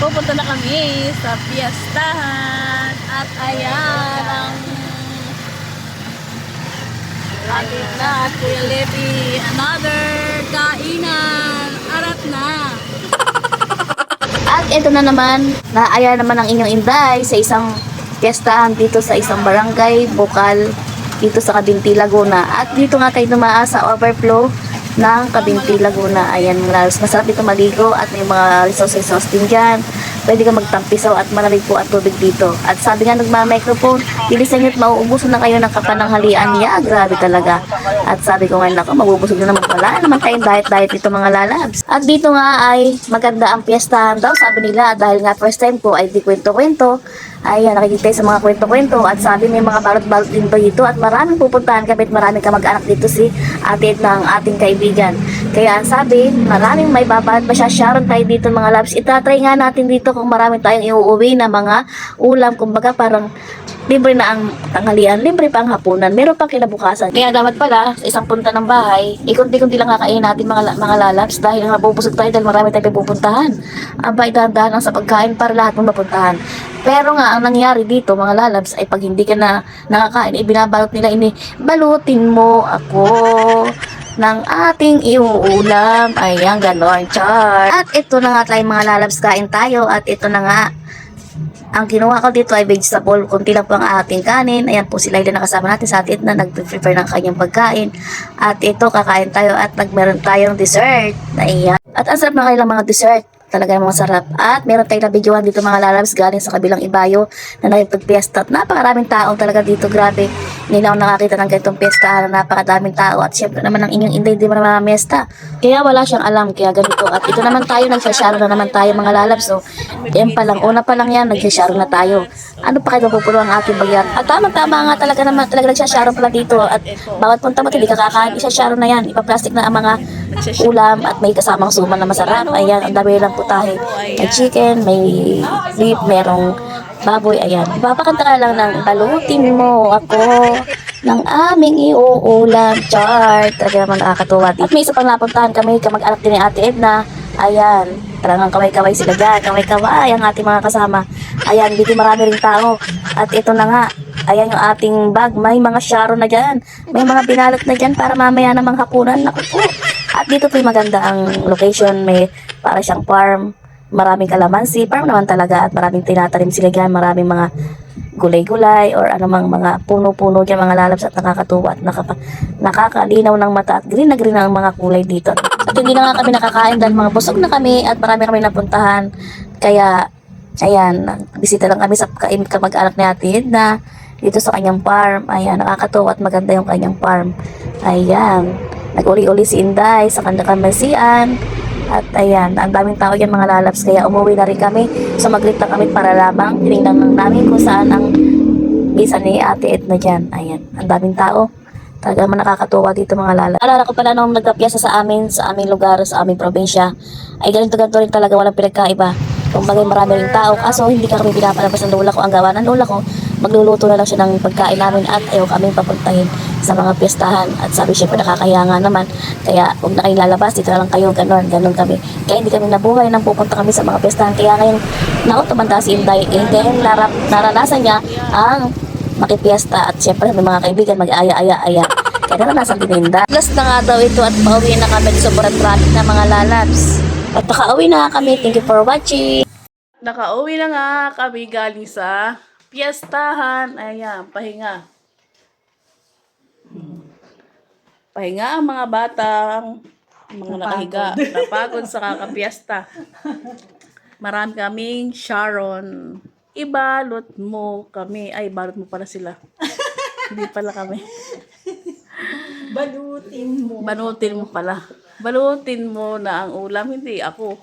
Pupunta na kami sa piestahan. At ayan ang atin na at Kuya Levi. Another kainan. Arat na. At ito na naman, naaya naman ang inyong inday sa isang piyestahan dito sa isang barangay, Bukal, dito sa Kabinti, Laguna. At dito nga tayo dumaan sa overflow ng Kabinti, Laguna. Ayan, mga masarap dito maligo at may mga resource-resource din dyan. Pwede ka magtampisaw at malamig po at tubig dito. At sabi nga nagma-microphone, bilisan nyo at mauubusan na kayo ng kapananghalian niya. Grabe talaga. At sabi ko ngayon ako, mabubusog na naman wala naman tayong diet-diet dito mga lalabs. At dito nga ay maganda ang piyestahan daw, sabi nila. Dahil nga first time ko ay di kwento-kwento. Ayan, nakikita sa mga kwento-kwento. At sabi may mga balot-balot din ba dito. At maraming pupuntahan kami at maraming kamag-anak dito si ate ng ating kaibigan. Kaya sabi, maraming may babad pa. Sharon tayo dito mga labs. Itatry nga natin dito kung marami tayong iuuwi na mga ulam. Kumbaga parang libre na ang tanghalian, libre pa ang hapunan, meron pang kinabukasan. Kaya dapat pala, sa isang punta ng bahay, ikunti-kunti lang kakain natin mga, mga lalabs dahil mabubusog tayo dahil marami tayong pupuntahan. Aba, dahan-dahan lang sa pagkain para lahat mong mapuntahan. Pero nga, ang nangyari dito, mga lalabs, ay pag hindi ka na nakakain, ibinabalot nila ini, balutin mo ako ng ating iuulam. Ayan, ganon, char. At ito na nga tayo mga lalabs, kain tayo. At ito na nga, ang kinuha ko dito ay vegetable, kunti lang po ang ating kanin. Ayan po si Laila nakasama natin sa atin na nag-prepare ng kanyang pagkain. At ito, kakain tayo at nagmeron tayong dessert. Ayan. At ang sarap ng kanilang mga dessert. Talaga namang sarap. At meron tayong na-videohan dito mga lalabs galing sa kabilang ibayo na nakipagpiesta. At napakaraming tao talaga dito. Grabe. Hindi na ako nakakita ng ganitong piyesta na napakadaming tao. At syempre naman ang inyong inday, di mo naman mesta. Kaya wala siyang alam. Kaya ganito. At ito naman tayo, nagsasyaro na naman tayo mga lalabs. So, yan pa lang. Una pa lang yan, nagsasyaro na tayo. Ano pa kayo mapupuno ang ating bagyan? At tama-tama nga talaga naman, talaga nagsasyaro pala dito. At bawat punta mo, hindi ka kakain, isasyaro na yan. Ipaplastic na ang mga ulam at may kasamang suman na masarap. Ayan, ang dami lang putahe. May chicken, may beef, merong baboy. Ayan, ipapakanta ka lang ng balutin mo ako ng aming iuulam chart. Talaga naman nakakatuwa. At may isa pang napuntahan kami, kamag-anak din ni Ate Edna. Ayan, talagang kaway-kaway sila dyan. Kaway-kaway ang ating mga kasama. Ayan, dito marami ring tao. At ito na nga, ayan yung ating bag. May mga sharo na dyan. May mga binalot na dyan para mamaya namang hapunan. Naku po. At dito po maganda ang location. May para siyang farm. Maraming kalamansi. Farm naman talaga. At maraming tinatanim sila dyan. Maraming mga gulay-gulay or anumang mga puno-puno dyan mga lalabs at nakakatuwa at nakaka, nakakalinaw ng mata at green na green ang mga kulay dito. At hindi na nga kami nakakain dahil mga busog na kami at marami kami napuntahan. Kaya, ayan, bisita lang kami sa kamag-anak ni Ate Edna dito sa kanyang farm. Ayan, nakakatuwa at maganda yung kanyang farm. Ayan, nag-uli-uli si Inday sa kanyang kamasian. At ayan, ang daming tao yan mga lalabs. Kaya umuwi na rin kami. So mag-greet na kami para lamang. Tinignan lang namin kung saan ang bisa ni Ate Edna dyan. Ayan, ang daming tao. Talaga naman nakakatuwa dito mga lalabs. Alala ko pala nung nagkapiyasa sa amin, sa aming lugar, sa aming probinsya. Ay ganito ganito rin talaga, walang pinagkaiba. Kung bagay marami ring tao, kaso hindi ka kami pinapalabas ng lola ko. Ang gawa ng lola ko, magluluto na lang siya ng pagkain namin at ayaw kami papuntahin sa mga piyestahan. At sabi syempre nakakaya nga naman. Kaya huwag na kayo lalabas, dito lang kayo, ganon, ganon kami. Kaya hindi kami nabuhay nang pupunta kami sa mga piyestahan. Kaya ngayon, naku, tumanda si Inday. Eh, dahil narap, naranasan niya ang makipiesta at syempre may mga kaibigan mag-aya-aya-aya. Kaya naranasan din Inday. Last na nga daw ito at pauwi na kami sobrang traffic na mga lalabs. At nakauwi na kami. Thank you for watching. Nakauwi na nga kami galing sa piestahan. Ayan, pahinga. Pahinga ang mga batang mga nakahiga. Napagod sa kakapiesta. Marami kaming Sharon. Ibalot mo kami. Ay, balot mo pala sila. Hindi pala kami. Balutin mo. Banutin mo pala. Balutin mo na ang ulam, hindi ako.